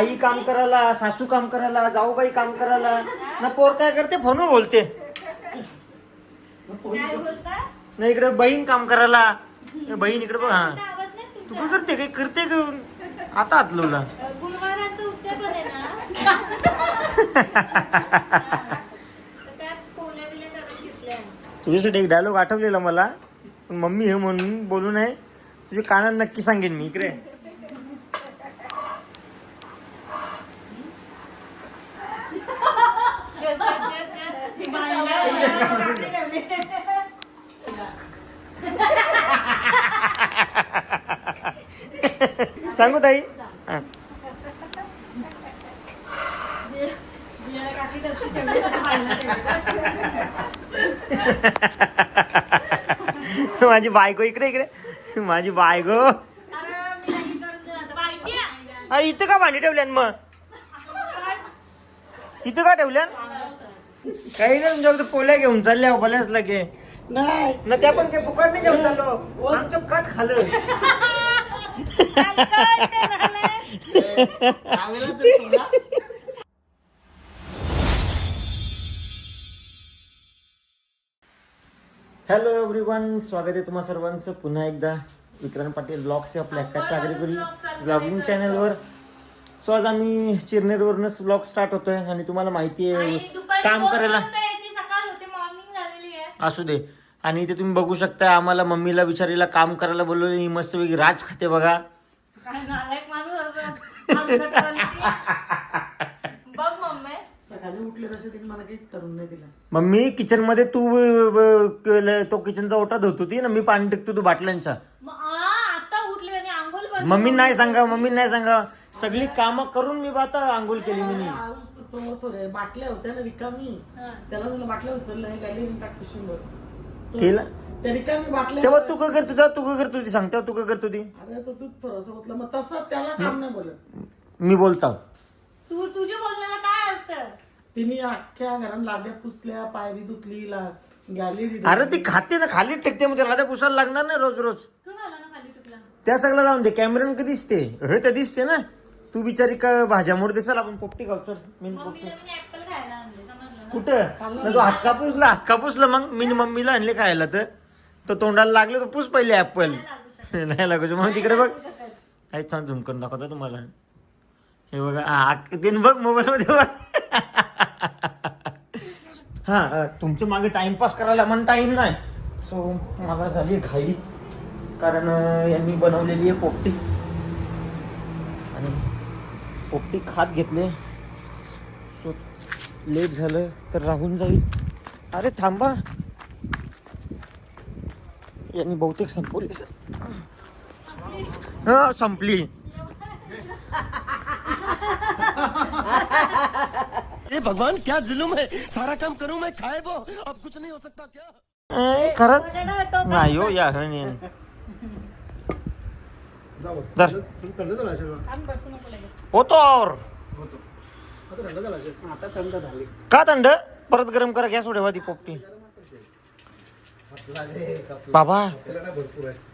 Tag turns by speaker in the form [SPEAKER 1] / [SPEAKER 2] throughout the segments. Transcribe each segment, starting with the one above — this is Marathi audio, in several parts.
[SPEAKER 1] आई काम करायला सासू काम करायला जाऊबाई काम करायला. ना पोर काय करते? फोनवर बोलते. ना इकडे बहीण काम करायला. ए, बहीण इकडे बघ हा. तू काय करते? काही करते का? आता
[SPEAKER 2] गुरुवाराचं आहे ना? तर त्याच कोण्या बिल्या करून घेतल्या
[SPEAKER 1] तुझ्यासाठी एक डायलॉग आठवलेला मला. पण मम्मी हे म्हणून बोलू नये. तुझ्या कानात नक्की सांगेन मी इकडे. सांगू ताई. हा. माझी बायको इकडे इकडे. माझी बायको. हा, इथं का भांडी ठेवल्यान मग? इथं का ठेवल्यान काही नाही तुमच्याकडे पोल्या घेऊन चालल्या बोल्याच लगे.
[SPEAKER 3] नाही.
[SPEAKER 1] ना त्या पण ते फुकट नाही घेऊन चाललो. कट खालं. हॅलो एव्हरीवन स्वागत आहे तुम्हा सर्वांचं. पुन्हा एकदा विक्रांत पाटील ब्लॉग्स आपल्या हक्काच्या आगरीपुरी ब्लॉगिंग चॅनलवर सो आज आम्ही चिरनेरवरूनच ब्लॉग स्टार्ट होतोय आणि तुम्हाला माहिती आहे काम करायला असू दे. आणि इथे तुम्ही बघू शकता आम्हाला मम्मीला बिचारीला काम करायला बोलवलं. ही मस्तपैकी राज खाते बघा.
[SPEAKER 2] काय नालायक माणूस असं. बघ मम्मी.
[SPEAKER 3] सकाळी उठले तसे तिने मला काहीच करून नाही दिलं.
[SPEAKER 1] मम्मी किचनमध्ये तू अं, अं, केलं- तो किचनचा ओटा धुत होती ना मी पाणी टिकतो तू बाटल्यांचा.
[SPEAKER 2] मग आ, आता उठले आणि आंघोळ पण
[SPEAKER 1] मम्मी नाही सांगा मम्मी नाही सांगा. सगळी कामं करून मी आता आंघोळ केली मी.
[SPEAKER 3] आऊस तो थोडे बाटल्या होत्या ना रिकामी.
[SPEAKER 2] हा.
[SPEAKER 3] त्याला तुला बाटल्या उचलल्या गॅलरी टाक पिशवीवर.
[SPEAKER 1] केलं?
[SPEAKER 3] त्या रिकामी बाटल्या
[SPEAKER 1] तेव्हा तू काय करत? होता तू काय करत होती? सांग. तेव्हा तू काय करत होती?
[SPEAKER 3] अरे तो तू थोडस उठलं मग तसं त्याला काम नाही बोलत.
[SPEAKER 1] मी बोलता.
[SPEAKER 2] तू तुझ्या बोलण्याला काय असतं
[SPEAKER 3] तिने अख्ख्या घरात लाद्या पुसल्या पायरी धुतली गॅलरी
[SPEAKER 1] अरे ती खाते ना. खाली टेकते. मग त्याला ते पुसायला लागणार ना रोज रोज.
[SPEAKER 2] तू झाला ना खाली तुकला
[SPEAKER 1] त्या सगळं जाऊन दे. कॅमेऱ्यानं कधी दिसते. हे तर दिसते ना. तू बिचारी का भाज्या मोड दिसाल? आपण पोपटी खाऊ. मी पोपटी
[SPEAKER 2] मम्मीला मी ऍपल खायला आणले समजलं ना?
[SPEAKER 1] कुठं? ना तू हात कापूसला हात कापूसला मग. मी मम्मीला आणले खायला तर. तो तोंडाला लागले तर पूस पहिले ऍपल. नाही लागू. मग तिकडे बघ. आई छान झुम करून दाखवतो तुम्हाला. हे बघा हा, ते बघ मोबाईल मध्ये बघ. हा तुमच्या मागे टाइमपास करायला मन टाइम नाही. सो मला झाली घाई. कारण यांनी बनवलेली आहे पोपटी. आणि पोपटी खात घेतले. सो लेट झालं तर राहून जाईल. अरे थांबा. यांनी बहुतेक संपवली. सर हा संपली.
[SPEAKER 4] ये भगवान क्या जुलुम है? सारा काम करूं मैं? खाए वो अब कुछ नहीं हो सकता क्या?
[SPEAKER 1] ए, खरंच नाही हो या हं. होतो और. का थंड? परत गरम करा गॅस उडवा ती पोपटी. बाबा.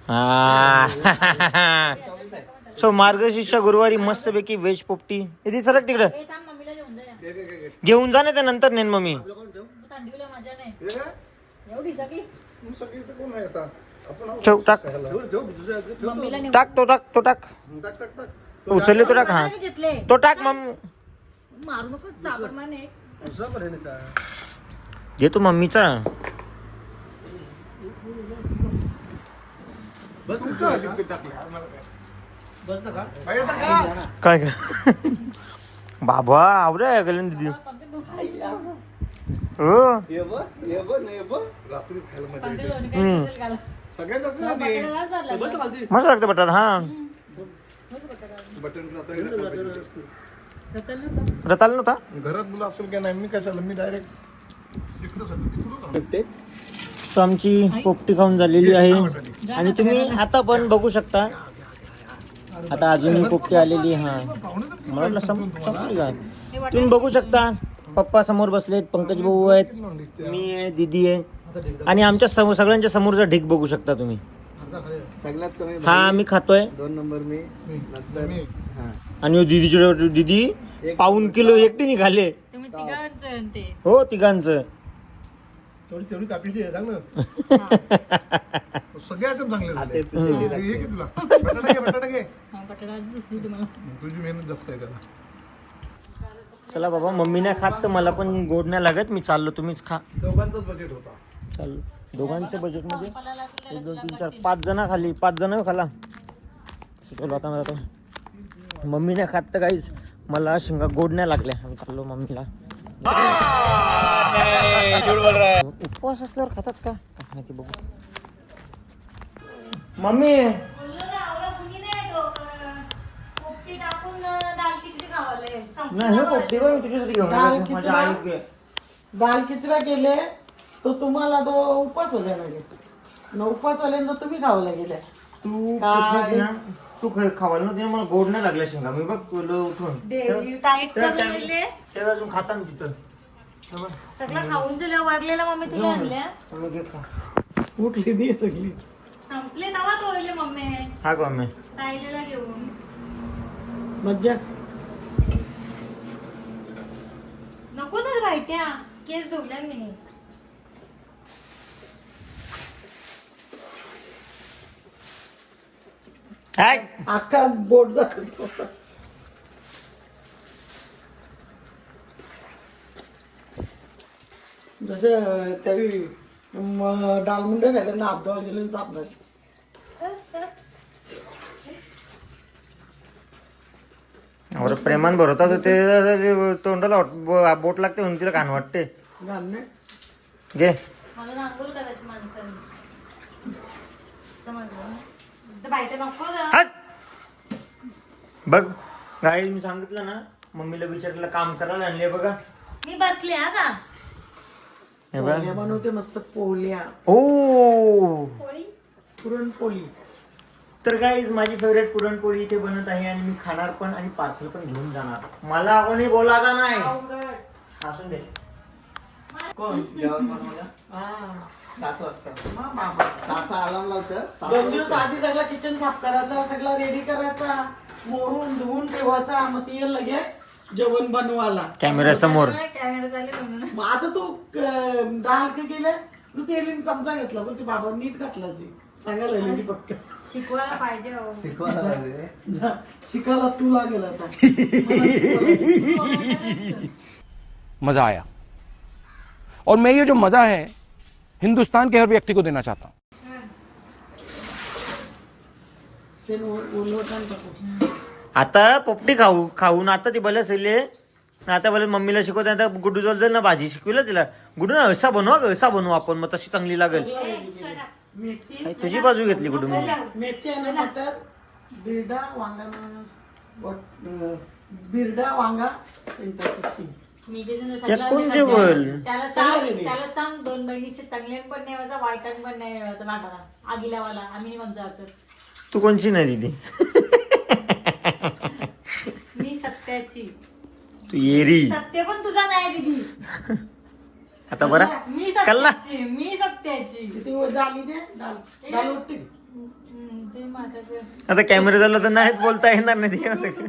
[SPEAKER 1] हा. सो मार्गशीर्ष गुरुवारी मस्तपैकी व्हेज पोपटी. इथे सरक तिकडं.
[SPEAKER 2] घेऊन जा.
[SPEAKER 1] घेऊन जा ना त्या नंतर नेन मम्मी.
[SPEAKER 2] थंडीला मजा नाही. एवढी सगळी
[SPEAKER 1] ठेव टाक. टाक तो टाक तो टाक. उचलले तो टाक हा. तो टाक मम
[SPEAKER 2] मारू नको चाबरमाने
[SPEAKER 1] घे तू मम्मीचा. काय? काय बाबा आवडे गेले दिदी. हो. हम्म. मस्त लागतं बटर हा. रताल नव्हता?
[SPEAKER 5] घरात मुलं असेल का नाही मी कशाला? मी डायरेक्ट
[SPEAKER 1] सो आमची पोपटी खाऊन झालेली आहे. आणि तुम्ही आता. पण बघू शकता. आता अजूनही पोपटी आलेली हा. मला सं- संपली का? तुम्ही बघू शकता. पप्पा समोर बसलेत पंकज भाऊ आहेत मी आहे दीदी आहे. आणि आमच्यासमोर सगळ्यांच्या समोरचा ढीक बघू शकता तुम्ही.
[SPEAKER 6] सगळ्यात कमी
[SPEAKER 1] हा मी खातोय.
[SPEAKER 6] दोन नंबर मी. हा.
[SPEAKER 1] आणि दिदीची दिदी पाऊन किलो एकटी निघाले. हो तिघांचं.
[SPEAKER 5] तेवढी तेवढी कापीची आहे सांग ना. सगळे आयटम चांगले झाले. हे घे तुला. बटाटा घे बटाटा घे.
[SPEAKER 2] हा बटाटा आधी दुसरी तुम्हाला
[SPEAKER 5] तुझी मेहनत जास्त आहे त्याला.
[SPEAKER 1] चला बाबा मम्मी नाही खात तर मला पण गोड नाही लागत. मी चाललो तुम्हीच खा.
[SPEAKER 5] दोघांचाच बजेट होता.
[SPEAKER 1] चाललो. दोघांच्या बजेटमध्ये एक दोन तीन चार पाच जण खाली पाच जण खाला. चलो आता मम्मी नाही खात तर काहीच. मला शिंगा गोड नाही लागल्या. आम्ही चाललो मम्मीला. उपवास असल्यावर खातात का माहिती बघू मम्मी
[SPEAKER 2] नाही. पोपटी
[SPEAKER 1] हे बघ तुझ्यासाठी घेऊन
[SPEAKER 3] दाल
[SPEAKER 1] आलो.
[SPEAKER 3] खिचडा?
[SPEAKER 1] माझ्या आईत घे.
[SPEAKER 3] दाल खिचडा केले तो तुम्हाला तो उपास होल्या ना न उपास होल्यांचा तुम्ही खावला गेल्या
[SPEAKER 1] तू तू ख- खावायला नव्हती ना, मला गोड नाही लागल्या शेंगा. मी बघ तुला उठून.
[SPEAKER 2] डेली करून
[SPEAKER 1] तेव्हा अजून खाता ना तिथं. हे बघ,
[SPEAKER 2] सगळं खाऊन वरलेला मम्मी तुला आणल्या?
[SPEAKER 1] मम्मी घे खा.
[SPEAKER 3] उठली नाही सगळी.
[SPEAKER 2] संपले नवा तोळले मम्मी.
[SPEAKER 1] हा का मम्मी?
[SPEAKER 2] घेऊन.
[SPEAKER 3] मज्जा.
[SPEAKER 2] नको ना भाईट्या केस धुवल्या मी.
[SPEAKER 1] हाय
[SPEAKER 3] अख्खा बोट जातो जसं त्यावेळी डालमुंड खायला ना अब्दुल गेले सापडाशी
[SPEAKER 1] अरे प्रेमान भरवता तर ते तोंडाला वाट- बोट लागते म्हणून तिला कान वाटते. घे.
[SPEAKER 2] मला रांगोल करायची माणसाने. समजलं ना?
[SPEAKER 1] हट! बघ गाई मी सांगितलं ना मम्मीला विचारलं काम करायला आणले बघा.
[SPEAKER 2] मी बसले हा का?
[SPEAKER 1] हे बघ.
[SPEAKER 3] पोळ्या बनवते मस्त पोळ्या.
[SPEAKER 1] ओ!
[SPEAKER 2] पोळी?
[SPEAKER 3] पुरणपोळी.
[SPEAKER 1] तर गाईज माझी फेवरेट पुरणपोळी इथे बनत आहे आणि मी खाणार पण आणि पार्सल पण घेऊन जाणार. मला कोणी बोलायचा नाही. असून दे.
[SPEAKER 3] कोण?
[SPEAKER 6] जेवण बनवलं?
[SPEAKER 3] हा.
[SPEAKER 6] सात वाजता
[SPEAKER 3] मा बाबा
[SPEAKER 6] सहाचा अलार्म लावतं सहा
[SPEAKER 3] दोन दिवस आधी सगळा किचन साफ करायचा सगळा रेडी करायचा. मोरून धुवून ठेवायचा मग ती लगे जेवण बनवायला.
[SPEAKER 1] कॅमेरा समोर.
[SPEAKER 2] कॅमेरा चालले म्हणून?
[SPEAKER 3] मग आता तू क- डाळ का गेले नुसती एलीन चमचा घेतला पण ती बाबा नीट घातला जी. सांगायला लागली ती फक्त.
[SPEAKER 2] शिकवायला पाहिजे अहो.
[SPEAKER 6] शिकवायला पाहिजे.
[SPEAKER 3] जा, शिकायला तू लागेल आता. मला शिकवायला लागेल.
[SPEAKER 7] मज़ा आया. और मैं ये जो मज़ा है हिंदुस्तान के हर व्यक्ति को देना चाहता हूँ।
[SPEAKER 1] आता पोपटी खाऊ खाऊन आता ती भले सैले आता भले मम्मीला शिकवते आता गुड्डू जवळ जाईल ना भाजी शिकविलं तिला. गुड्डू ना असा बनवा ग असा बनवू आपण मग तशी चांगली लागेल. आई, तुझी बाजू घेतली गुड्डू मी
[SPEAKER 3] मेथी आणि मटर बिरडा वांगा बिरडा वांगा.
[SPEAKER 2] मी जे सगळं
[SPEAKER 1] कोण
[SPEAKER 2] त्याला सांग. त्याला सांग दोन बहिणीचे चांगले पण नेवायचा वाईटान पण नाही नेवायचा नाटाला आगिलावाला आम्ही नाही म्हणतो
[SPEAKER 1] तू कोणची नाही दिदी
[SPEAKER 2] मी सत्याची.
[SPEAKER 1] तू येरी.
[SPEAKER 2] सत्य पण तुझा नाही दिदी
[SPEAKER 1] आता बरा.
[SPEAKER 2] मी
[SPEAKER 1] कल्ला.
[SPEAKER 2] सत्याची मी सत्याची.
[SPEAKER 3] किती झाली ते डाल डाल उठते.
[SPEAKER 2] हम्म, ते माझ्याचं
[SPEAKER 1] आता कॅमेरा झाला तर नाहीच बोलता येणार नाही. ते.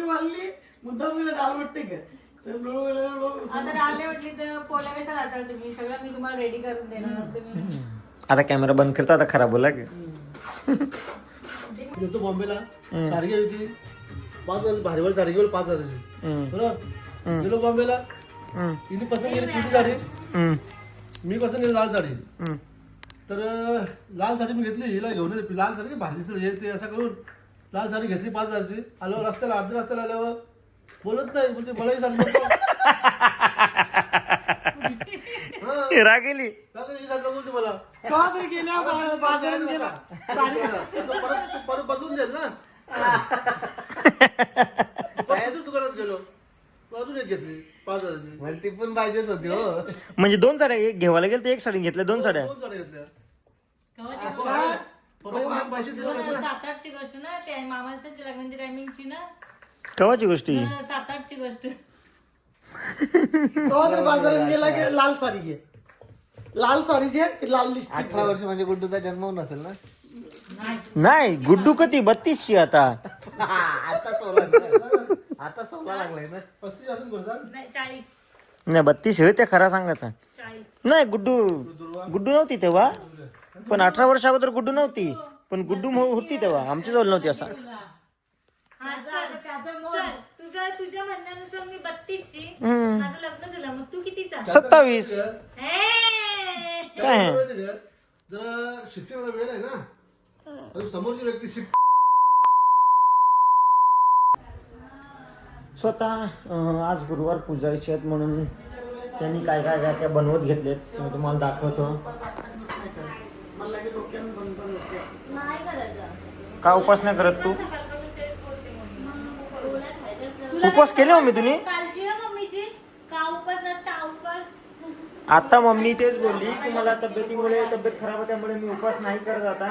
[SPEAKER 3] वाढली डाल वाटते का
[SPEAKER 2] आता राहिले म्हटली तर पोल्या कशा लाटाल तुम्ही? सगळं मी तुम्हाला रेडी करून देणार तुम्ही.
[SPEAKER 1] आता कॅमेरा बंद करता आता खराब बोला की.
[SPEAKER 5] गेलो बॉम्बेला. सारखी होती. पाच हजार भारीवर साडी गेलो पाच हजाराची बरोबर? गेलो बॉम्बेला. तिने पसंत केली कुठली साडी? मी पसंत केली लाल साडी. तर लाल साडी मी घेतली हिला घेऊन येते. लाल साडी भारी दिसली हे ते असं करून. लाल साडी घेतली पाच हजारची. आलो रस्त्याला अर्ध्या रस्त्याला आल्यावर बोलत नाही म्हणजे मलाही सांगतो
[SPEAKER 1] राग गेली
[SPEAKER 5] ही. साडी नको होती मला.
[SPEAKER 3] केव्हा तरी गेल्या बा- बाजारात गेला? साडी.
[SPEAKER 5] आता परत परत बदलून देईल ना. परत दुकानात गेलो. अजून एक घेतली पाच हजाराची
[SPEAKER 6] मला ती पण पाहिजेच होती हो.
[SPEAKER 1] म्हणजे दोन साड्या एक घ्यायला गेलं तर एक साडी घेतल्या दोन साड्या.
[SPEAKER 5] दोन साड्या घेतल्या.
[SPEAKER 2] कवाची
[SPEAKER 5] पप्पा पैसे दिले
[SPEAKER 2] गोष्ट? सात आठची गोष्ट ना त्या लग्नाची टायमिंगची ना?
[SPEAKER 1] कवाची गोष्ट?
[SPEAKER 2] सात आठची गोष्ट.
[SPEAKER 3] तरी बाजारात गेला की लाल साडी घे. लाल साडी घे की लाल लिस्ट
[SPEAKER 6] अठरा वर्ष म्हणजे गुड्डूचा जन्म नसेल ना?
[SPEAKER 1] नाही. गुड्डू कधी? बत्तीसची आता.
[SPEAKER 6] आता सोला आता सोला लागलाय ना?
[SPEAKER 5] पस्तीस असून बोलता
[SPEAKER 2] नाही चाळीस.
[SPEAKER 1] नाही बत्तीस हे ते खरा सांगायचा.
[SPEAKER 2] चाळीस.
[SPEAKER 1] नाही गुड्डू गुड्डू नव्हती तेव्हा. पण अठरा वर्ष अगोदर गुड्डू नव्हती. पण गुड्डू मो- होती तेव्हा. आमच्या जवळ नव्हती असा.
[SPEAKER 2] हा तुझ्या म्हणण्यानुसार मी. माझं लग्न झालं मग तू कितीचा
[SPEAKER 1] सत्तावीस! काय आहे?
[SPEAKER 5] जरा शिक्षणाला वेळ आहे ना अजून समोरची व्यक्ती शिक
[SPEAKER 1] स्वतः अं, आज गुरुवार पूजायचे आहेत म्हणून त्यांनी काय काय काय काय बनवत घेतलेत मी तुम्हाला दाखवतो का उपास नाही करत तू उपवास केले हो मी तुम्ही?
[SPEAKER 2] कालची ना मम्मीची. का
[SPEAKER 1] आता मम्मी तेच बोलली की मला तब्येतीमुळे तब्येत खराब आहे त्यामुळे मी उपवास नाही करत आता.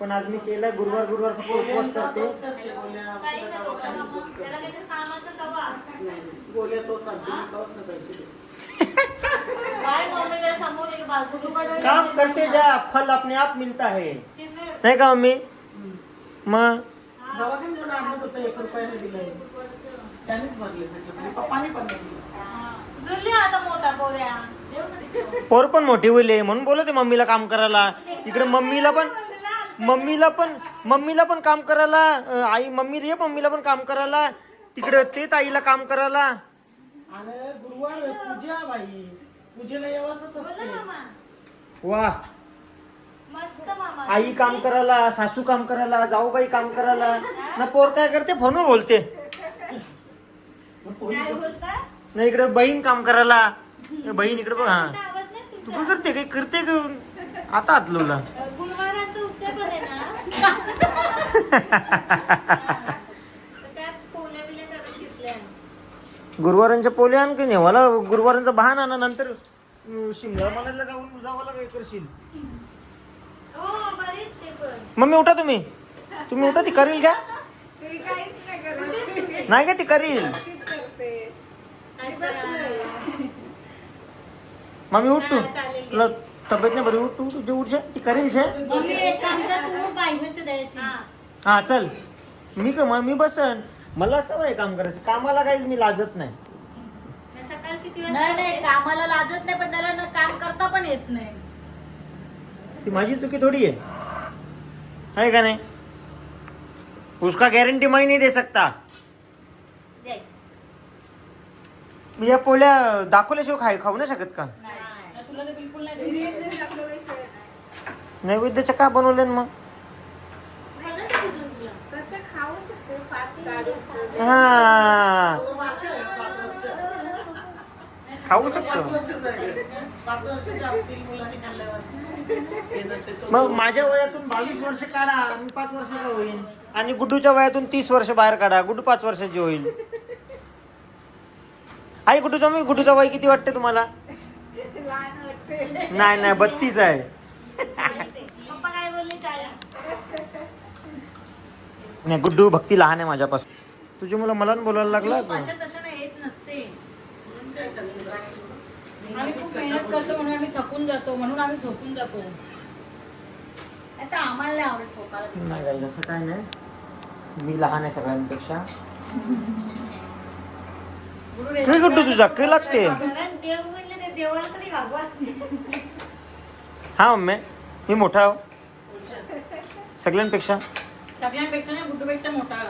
[SPEAKER 1] पण आज मी केला गुरुवार गुरुवार फक्त उपवास करते.
[SPEAKER 2] काही नको करा मग. त्याला काहीतरी कामाचा सवा
[SPEAKER 3] गोल्या तो चालतो मी कवच ना पैसे दे.
[SPEAKER 2] काय मम्मी त्याला समोर एक बाजू
[SPEAKER 1] काम करते जा फल अपने आप मिलता है. नाही का मम्मी? मग?
[SPEAKER 3] दवाखान्यात पण आणत होतं एक रुपयाने दिलंय. त्यानेच भरले सगळे. म्हणजे पप्पाने पण नाही दिलं.
[SPEAKER 2] जुळली आता मोठा पोऱ्या
[SPEAKER 1] पोर पण मोठी होईल म्हणून बोलते मम्मीला काम करायला. इकडे मम्मीला पण मम्मीला पण मम्मीला पण काम करायला आई मम्मी ये मम्मीला पण काम करायला. तिकडे ते ताईला काम करायला.
[SPEAKER 3] गुरुवार आहे, पूजा बाई. पूजेला येवाच असते
[SPEAKER 1] वा.
[SPEAKER 2] मस्त मामा.
[SPEAKER 1] आई काम करायला सासू काम करायला जाऊबाई काम करायला. ना पोर काय करते? फोनवर बोलते.
[SPEAKER 2] काय बोलता?
[SPEAKER 1] ना इकडे बहीण काम करायला. ए, बहीण इकडे बघ हा.
[SPEAKER 2] आवाज नाही
[SPEAKER 1] तू काय करते काही करते का आता
[SPEAKER 2] गुरुवाराचं उत्तर पण आहे ना? तर त्याच पोल्या बिल्या करून घेतल्या
[SPEAKER 1] गुरुवारांच्या पोले आण की नाही? मला गुरुवारांचा बहाणा ना नंतर अं, शिमला मनाला जाऊन जावं काय करशील.
[SPEAKER 2] हो बरेच ते पण.
[SPEAKER 1] मम्मी उठा तुम्ही. तुम्ही उठा ती करील का? नाही का ती करील? तू तब्येत नाही बरी? उठ तू तुझे उठ जा ती करील छे.
[SPEAKER 2] मम्मी एक काम कर तू पाहिजे द्यायची
[SPEAKER 1] हा. चल. मी का मग मी बसन. मला सवय काम करायचं. कामाला काही मी लाजत नाही.
[SPEAKER 2] सकाळ किती
[SPEAKER 8] नाही नाही कामाला लाजत नाही पण त्याला ना काम करता पण येत नाही.
[SPEAKER 1] ती माझी चुकी थोडी आहे. का नाही? उसका गारंटी मैं नहीं दे सकता. मी या पोळ्या दाखवल्याशिवाय खाय खाऊ नाही शकत का?
[SPEAKER 8] तुला तर बिलकुल नाही
[SPEAKER 1] नैवेद्याच्या का बनवले मग? हा
[SPEAKER 3] पाच
[SPEAKER 1] खाऊ
[SPEAKER 3] पाच
[SPEAKER 1] शकतो.
[SPEAKER 3] वर्षाचा आहे पाच वर्षाच्या आतील मुलांनी खाल्ल्यावर. हे नसते तो.
[SPEAKER 1] मग माझ्या वयातून बावीस वर्ष काढा मी पाच वर्षाचा होईल आणि गुड्डूच्या वयातून तीस वर्ष बाहेर काढा गुड्डू पाच वर्षाची होईल. आई गुड्डूचा मी गुड्डूचा वय किती वाटते तुम्हाला? नाही नाही बत्तीस आहे.
[SPEAKER 2] पप्पा काय बोलले चाळीस
[SPEAKER 1] नाही गुड्डू भक्ती लहान आहे माझ्यापासून. तुझी मुलं मला बोलायला लागला
[SPEAKER 8] भाषा तसं येत नसते. आम्ही खूप मेहनत करतो म्हणून आम्ही थकून जातो म्हणून आम्ही झोपून जातो. आता आम्हाला नाही आवडत झोपायला.
[SPEAKER 1] नाही काही असं काय नाही. मी लहान आहे सगळ्यांपेक्षा. काय गुड्डू तुझा काय लागते.
[SPEAKER 2] देवाला तरी भागवा
[SPEAKER 1] हा मम्मी. मी मोठा आहो. सगळ्यांपेक्षा.
[SPEAKER 8] सगळ्यांपेक्षा नाही गुड्डूपेक्षा मोठा.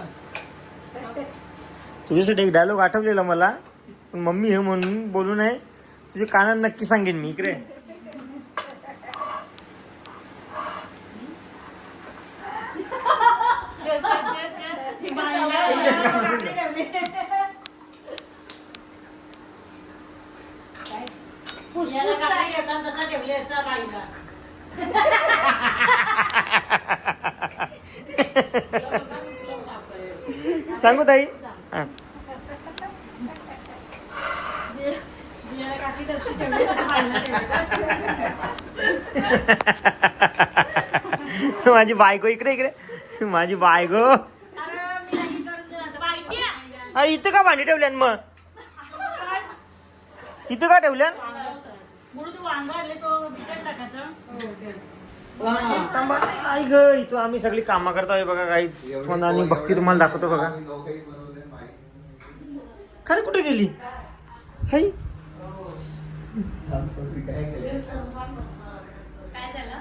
[SPEAKER 1] तुझ्यासाठी एक डायलॉग आठवलेला मला. पण मम्मी हे म्हणून बोलू नये. तुझ्या कानात नक्की सांगेन मी इकडे
[SPEAKER 8] याला कापडी घेताना तसा ठेवले असं बाईला
[SPEAKER 1] सांगू ताई हा.
[SPEAKER 8] याला कापडी तशी ठेवली तसं बाईला ठेवली.
[SPEAKER 1] माझी बायको इकडे इकडे. माझी बायको.
[SPEAKER 8] अरे
[SPEAKER 1] इथं का भांडी ठेवल्यान मग? इथं का ठेवल्यान? आई ग इथं आम्ही सगळी कामं करतोय बघा काहीच पण आणि भक्ती तुम्हाला दाखवतो बघा. खरं कुठे गेली? हाय
[SPEAKER 2] काय झालं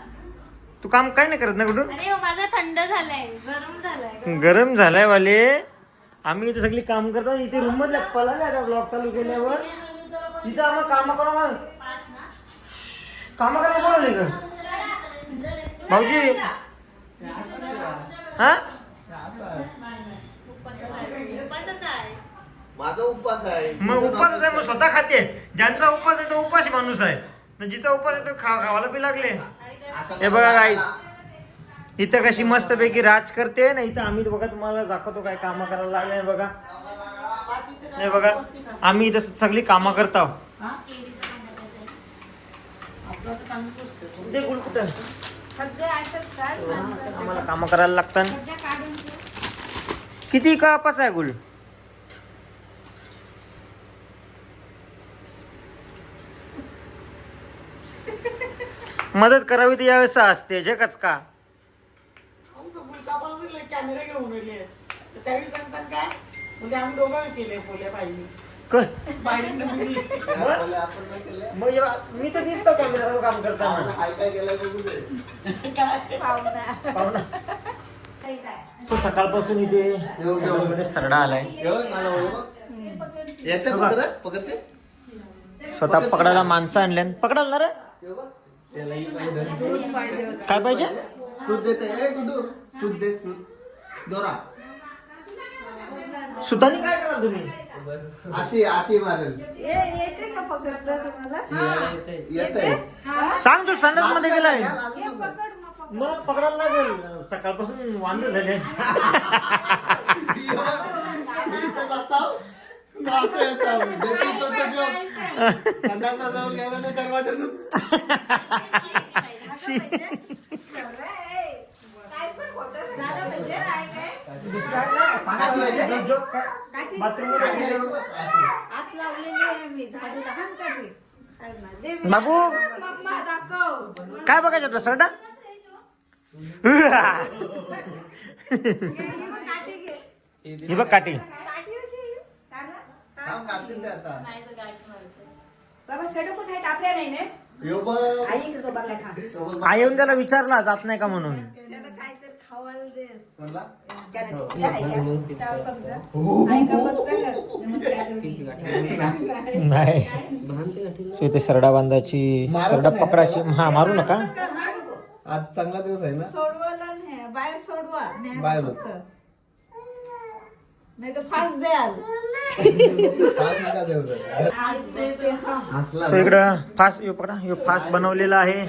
[SPEAKER 1] तू काम काय नाही करत ना कुठून
[SPEAKER 2] अरे हो, माझा थंड झालाय गरम झालाय
[SPEAKER 1] गरम झालाय वाले. आम्ही इथे सगळी काम करतो इथे रूम मधल्या पळाले आता ब्लॉग चालू केल्यावर. इथं आम्हाला काम करा मग. काम करायला बोलवले का भाऊजी. हा?
[SPEAKER 6] माझा उपवास आहे.
[SPEAKER 1] मग उपास आहे मग स्वतः खाते. ज्यांचा उपास आहे तो उपाशी माणूस आहे. न जिचा उपास आहे तो खा खावायला बी लागले. हे बघा गाईस इथं कशी मस्त पैकी राज करते. ना इथं आम्ही बघा तुम्हाला दाखवतो काय कामं करायला लागले बघा. हे बघा आम्ही इथं सगळी कामं करतो आम्हाला कामं करायला लागतात. किती कापाचा आहे गुळ? मदत करावी तर यावेळेस असते जगच का
[SPEAKER 3] अहो, समोर कापाला कॅमेरा घेऊन आले तर त्यावेळी सांगतात काय म्हणजे आम्ही दोघं केले बोलल्या बाईने
[SPEAKER 1] क-
[SPEAKER 3] बाईने मी
[SPEAKER 6] बोले आपण नाही केलं
[SPEAKER 1] मग जेव्हा- मी तर दिसतो कॅमेरा काम करताना
[SPEAKER 6] काय काय केलं बघू दे
[SPEAKER 8] पाहुणा.
[SPEAKER 1] पाहुणा.
[SPEAKER 8] काही काय.
[SPEAKER 1] तो सकाळपासून इथे
[SPEAKER 6] येऊ, येऊ.
[SPEAKER 1] मध्ये सरडा आलाय
[SPEAKER 6] येऊ, मला वळ बघ. येते पकड पकडसे
[SPEAKER 1] स्वतः पकडायला माणसं आणल्या पकडाल ना रे
[SPEAKER 6] बघ.
[SPEAKER 8] दूध पाहिजे होतं.
[SPEAKER 1] काय पाहिजे?
[SPEAKER 6] सूद देते. ए गुडूर. सूद दे दोरा.
[SPEAKER 1] सुतानी काय कराल तुम्ही?
[SPEAKER 6] अशी आटी मारेल.
[SPEAKER 8] ये- येते का पकडता तुम्हाला?
[SPEAKER 6] येते.
[SPEAKER 1] सांग तू संडासमध्ये गेलाय.
[SPEAKER 8] ये पकड मग पकड.
[SPEAKER 1] मग पकडायला लागेल सकाळपासून वांद झाले.
[SPEAKER 6] असं येताव. जे तिथं तो जो संडासला जाऊन गेला ना दरवाजातून.
[SPEAKER 8] म्हणजे.
[SPEAKER 1] बाबू! काय बघायचं आपलं सरडा?
[SPEAKER 8] ही बघ काठी घे
[SPEAKER 1] ही बघ काठी
[SPEAKER 8] काठी अशी काढा.
[SPEAKER 6] थांब, काढतील ते आता.
[SPEAKER 2] नाही तर गायचं व्हायचं.
[SPEAKER 8] बाबा सडकच आहे टाकल्या नाही ने
[SPEAKER 6] येऊ बघ.
[SPEAKER 8] आई इकडे तो बघला खा
[SPEAKER 6] सोबत बघ.
[SPEAKER 1] आई येऊन त्याला विचारला जात नाही का म्हणून
[SPEAKER 8] त्याला काय तर खावायला दे
[SPEAKER 6] म्हणला?
[SPEAKER 8] त्याला दिलं आहे का? चावल बघ जा. आई का बघ जा ना. नमस्कार तुम्ही.
[SPEAKER 1] नाही इथे सरडा बांधायची सरडा पकडायची हा मारू नका
[SPEAKER 6] आज चांगला दिवस आहे ना
[SPEAKER 8] सोडवायला नाही बाहेर सोडवा नाही
[SPEAKER 6] बाहेरच.
[SPEAKER 8] फक्त. नाही तर फास द्याल
[SPEAKER 6] आज नका देऊ रे.
[SPEAKER 8] आज देते हा.
[SPEAKER 6] हसला
[SPEAKER 1] So इकडं फास यो पकडा यो फास बनवलेला आहे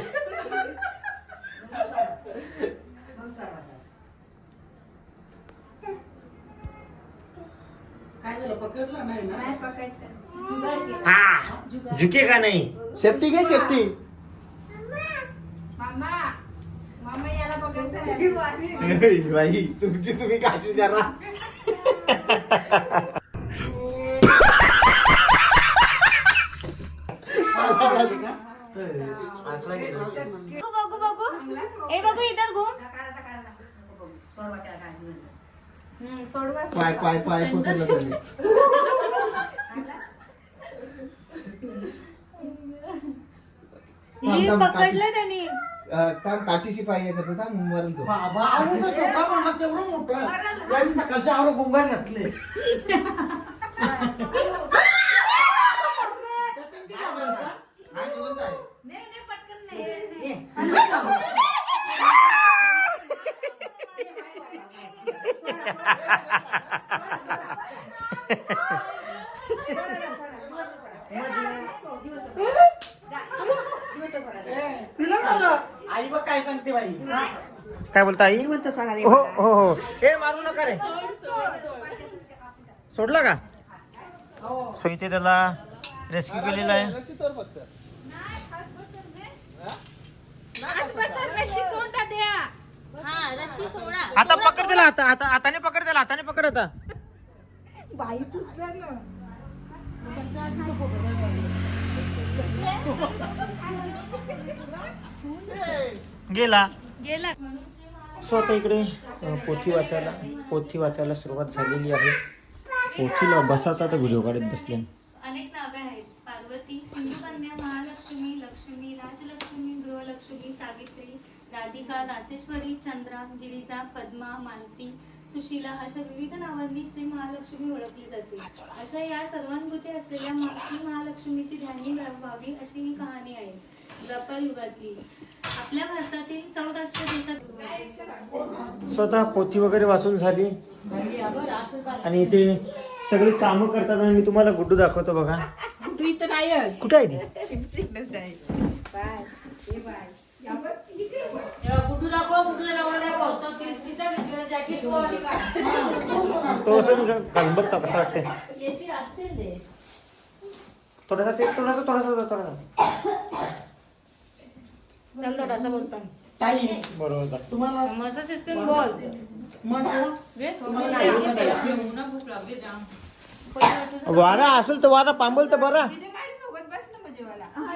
[SPEAKER 3] काय झालं पकडलं नाही ना
[SPEAKER 8] नाही पकायचं बरं घे.
[SPEAKER 1] हा झुके का नाही
[SPEAKER 6] शेपटी घे शेपटी
[SPEAKER 8] मामा मामा याला बघायचं आहे.
[SPEAKER 6] बाई तुमची तुम्ही काळजी करा
[SPEAKER 2] बघू बघू हे बघू इथं घुम
[SPEAKER 8] हम्म, सोडवा
[SPEAKER 6] पाय पाय पाय
[SPEAKER 2] ही
[SPEAKER 6] थांब,
[SPEAKER 2] पकडलं त्यांनी
[SPEAKER 6] थांब काठीशी पाय येत होता थांब मरण तो.
[SPEAKER 3] बाबा छोटा तेवढं मोठं. सकाळच्या आवड गुंगार घातले
[SPEAKER 6] हा जिवंत आहे
[SPEAKER 8] नाही, नाही, पटकन नाही.
[SPEAKER 3] आई बघ काय सांगते बाई
[SPEAKER 1] आई हो हो हो. ए मारू नका रे. सोडला का? सो इथे त्याला रेस्क्यू केलेला आहे.
[SPEAKER 2] हा
[SPEAKER 1] आता पकड त्याला आता आता हाताने पकड त्याला हाताने पकड आता. गेला.
[SPEAKER 2] गेला.
[SPEAKER 1] सो आता इकडे पोथी वाचायला पोथी वाचायला सुरुवात झालेली आहे. पोथीला बसाचा तर व्हिडिओ काढत बसले.
[SPEAKER 2] अनेक नावे आहेत. पार्वती महालक्ष्मी लक्ष्मी राजलक्ष्मी गृहलक्ष्मी सावित्री राधिका रासेश्वरी चंद्रा गिरिजा पद्मा मालती सुशीला अशा विविध नावांनी श्री महालक्ष्मी ओळखली जाते. अशा या सर्वांभूती असलेल्या श्री महालक्ष्मीची ध्यानी व्हावी अशी ही कहाणी आहे. युगातली आपल्या भारतातील सौराष्ट्र देशात
[SPEAKER 1] स्वतः पोथी वगैरे वाचून झाली. आणि ते सगळी कामं करतात आणि मी तुम्हाला गुड्डू दाखवतो बघा.
[SPEAKER 8] तू इथं नाही.
[SPEAKER 1] कुठे आहे ती?
[SPEAKER 8] गुड्डू गुड्डू तो ति- तिचं घेतलेलं jacket वर आणि काढ.
[SPEAKER 1] तो असं घालून बघता कसं वाटते
[SPEAKER 8] असतील ते.
[SPEAKER 1] थोडासा ते थोडासा थोडासा. बरोबर
[SPEAKER 3] तुम्हाला
[SPEAKER 2] मस्त सिस्टम बोल.
[SPEAKER 1] वारा असेल तर वारा पांबल तर बरा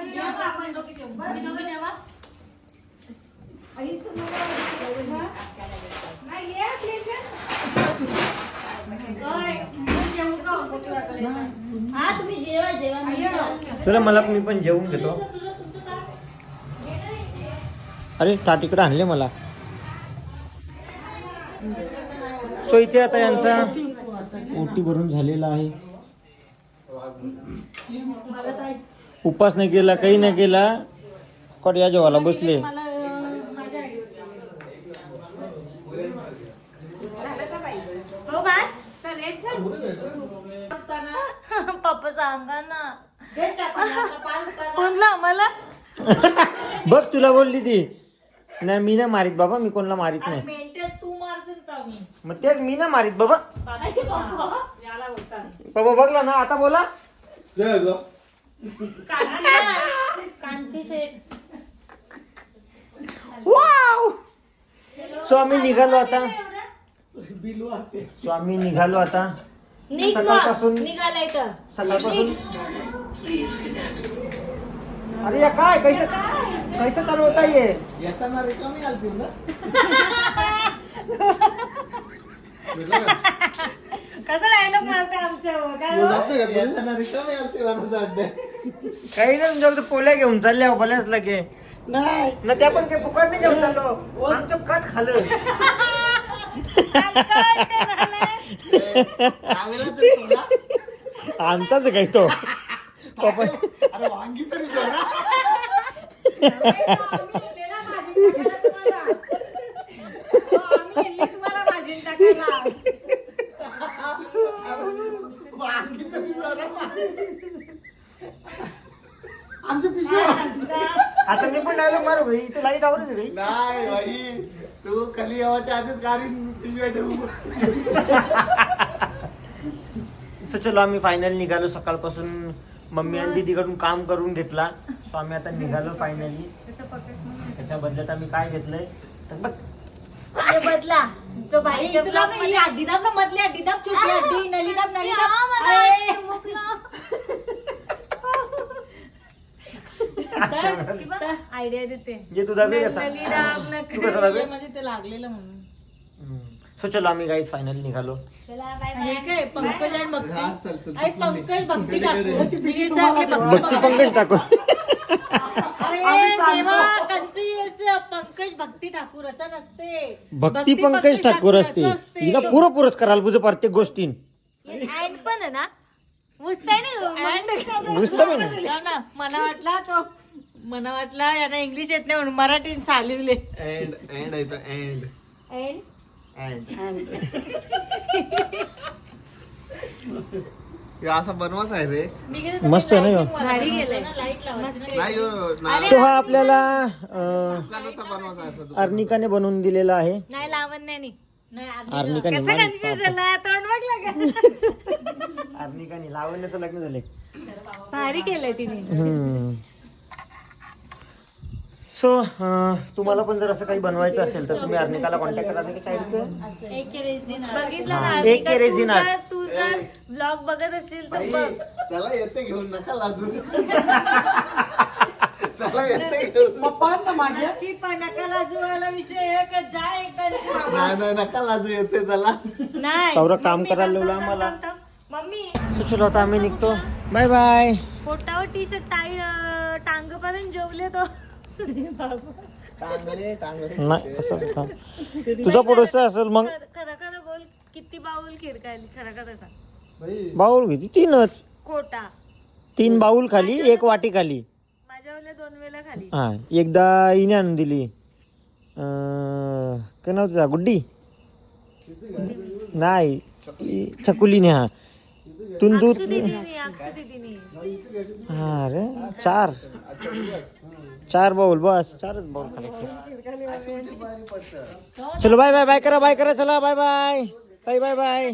[SPEAKER 8] जेव्हा आपण दोघी जेवू. दोघी दोघी जेवा. हा. तुम्ही जेवा जेवा. मी जेवा.
[SPEAKER 1] चला मला मी पण जेवून घेतो. अरे ताट इकडे आणले मला. सो इथे आता यांचा ओटी भरून झालेला आहे. उपास नाही केला काही नाही केला. कट या जेवायला बसले?
[SPEAKER 2] हो पप्पा सांगा ना. कोणला मला
[SPEAKER 1] बघ तुला बोलली ती. नाही मी ना मारीत बाबा मी कोणाला मारीत नाही.
[SPEAKER 2] मेंटेल तू मारशील तर मी
[SPEAKER 1] मग तेच मी ना मारीत बाबा.
[SPEAKER 2] याला बोलता
[SPEAKER 1] बाबा बघला ना आता बोला.
[SPEAKER 5] जय गो.
[SPEAKER 2] कांती कांती सेट
[SPEAKER 1] सो आम्ही निघालो आता.
[SPEAKER 3] बिलू असते
[SPEAKER 1] सो आम्ही निघालो आता.
[SPEAKER 2] निघ
[SPEAKER 1] सकाळपासून-
[SPEAKER 2] निघालाय तर
[SPEAKER 1] सकाळपासून अरे या काय? कैसे कैसे चालू होता ये
[SPEAKER 6] येताना रिकामी आलती ना?
[SPEAKER 2] कसं डायलॉग मारते आमच्यावर काय
[SPEAKER 6] तू
[SPEAKER 2] हो?
[SPEAKER 6] रिकामी
[SPEAKER 1] काही नाही तुमच्याकडे पोल्या घेऊन चालल्या हो, भल्याच लगे.
[SPEAKER 3] नाही.
[SPEAKER 1] ना त्या पण ते फुकट नाही घेऊन चाललो. आमचं कट खाल्लं
[SPEAKER 6] आम्हाला तर सोडा.
[SPEAKER 1] आमचाच काही तो? पप्पा
[SPEAKER 6] अरे वांगी तरी सोडा.
[SPEAKER 3] आमच्या पिशव्या
[SPEAKER 1] आता मी पण डायलॉग मारू गई इथे लाइट आवडते गई
[SPEAKER 6] नाही भाई तू खाली येवाच्या आधीच गाडी पिशव्या ठेवू.
[SPEAKER 1] सो चलो आम्ही फायनल निघालो. सकाळपासून मम्मी आणि दीदीकडून काम करून घेतला. सो आम्ही आता निघालो फायनली त्याच्या बदल्यात आम्ही काय घेतलंय तर बघ
[SPEAKER 2] ते बदला जो बाईच्या
[SPEAKER 8] तुला
[SPEAKER 2] ब्लॉग
[SPEAKER 8] नाही, ही अड्डी दाब ना मधली छोटी अड्डी नली दाब नली
[SPEAKER 2] या
[SPEAKER 8] दाब
[SPEAKER 2] मला
[SPEAKER 8] अरे.
[SPEAKER 2] आजचं मुकलं. तर ती बघ, आयडिया देते
[SPEAKER 1] जे तू दाबे कसा
[SPEAKER 2] नली राम
[SPEAKER 1] तू कसा दाबे
[SPEAKER 8] म्हणजे ते लागलेलं म्हणून
[SPEAKER 1] सो चलो आम्ही गाईज फायनल निघालो
[SPEAKER 2] चला बाय
[SPEAKER 8] हे
[SPEAKER 2] बाय
[SPEAKER 8] काय पंकज आणि
[SPEAKER 6] हा, चल,
[SPEAKER 8] भक्ती
[SPEAKER 6] चल,
[SPEAKER 8] आई
[SPEAKER 6] तू
[SPEAKER 8] पंकज भक्ती टाकू
[SPEAKER 1] भक्ती
[SPEAKER 8] भक्ती
[SPEAKER 1] पंकज टाकू
[SPEAKER 8] अरे देवा कंची पंकज भक्ती ठाकूर असं नसते.
[SPEAKER 1] भक्ती पंकज ठाकूर असते. हिला पुरं पुरच करायला तुझं प्रत्येक गोष्टीन.
[SPEAKER 2] अँड पण आहे ना.
[SPEAKER 1] पण
[SPEAKER 8] ना मला वाटला तो. मला वाटला यांना इंग्लिश येत नाही म्हणून मराठीत चालवले
[SPEAKER 6] एंड एंड आहे तो एंड
[SPEAKER 2] अँड
[SPEAKER 6] एंड असा बनवाच आहे रे.
[SPEAKER 1] मस्त आहे ना ह्यो?
[SPEAKER 2] भारी गेलंय.
[SPEAKER 8] लाइट लावायची
[SPEAKER 6] नाही ह्यो, ना-
[SPEAKER 1] सो हा आपल्याला अं,
[SPEAKER 6] दुकानाचा बनवाचा आहे असा
[SPEAKER 1] अर्निकाने बनवून दिलेला आहे.
[SPEAKER 2] नाही लावण्याने
[SPEAKER 8] नाही आज
[SPEAKER 1] अर्निकाने
[SPEAKER 2] कसं
[SPEAKER 1] मला
[SPEAKER 2] कन्फ्युज झाला? तोंड बघला का?
[SPEAKER 1] अर्निकाने लावण्याचं लग्न झालंय.
[SPEAKER 2] भारी केलंय तिने.
[SPEAKER 1] सो तुम्हाला पण जर असं काही बनवायचं असेल तर तुम्ही अर्निकाला कॉन्टॅक्ट करा. काय?
[SPEAKER 2] एक
[SPEAKER 1] आर्ट.
[SPEAKER 2] तू ब्लॉग बघत असशील तर बघ.
[SPEAKER 6] चला येते घेऊन नका लाजू. चला येते
[SPEAKER 8] ती पण नका लाजूवाला विषय आहे का? जा एकदा.
[SPEAKER 6] नाही नाही नका लाजू येते चला.
[SPEAKER 2] नाही
[SPEAKER 1] सौरभ काम करायला लावलं आम्हाला.
[SPEAKER 2] मम्मी.
[SPEAKER 1] So, चलो आता आम्ही निघतो. बाय बाय
[SPEAKER 2] पोटावर टी शर्ट टाई टांगपर्यंत जेवले तो
[SPEAKER 1] नाही का? तुझा फोटो असेल मग.
[SPEAKER 2] खरं खरं खरं बोल. किती बाऊल खिरकायली खरं खरं सांग.
[SPEAKER 5] बाई.
[SPEAKER 1] बाऊल किती? तीनच.
[SPEAKER 2] खोटा
[SPEAKER 1] तीन बाऊल खाली एक वाटी खाली.
[SPEAKER 2] माझ्या दोन वेळेला खाली.
[SPEAKER 1] हा एकदा हिने आणून दिली. अं, काय नाव तुझा? गुड्डी? नाही छकुलीने हा. तून दूध
[SPEAKER 2] दीदीने दीदीने.
[SPEAKER 1] हा रे चार. चार बाऊल बस. चारच बाऊल खाली चलो बाय बाय बाय करा बाय करा चला बाय बाय ताई बाय बाय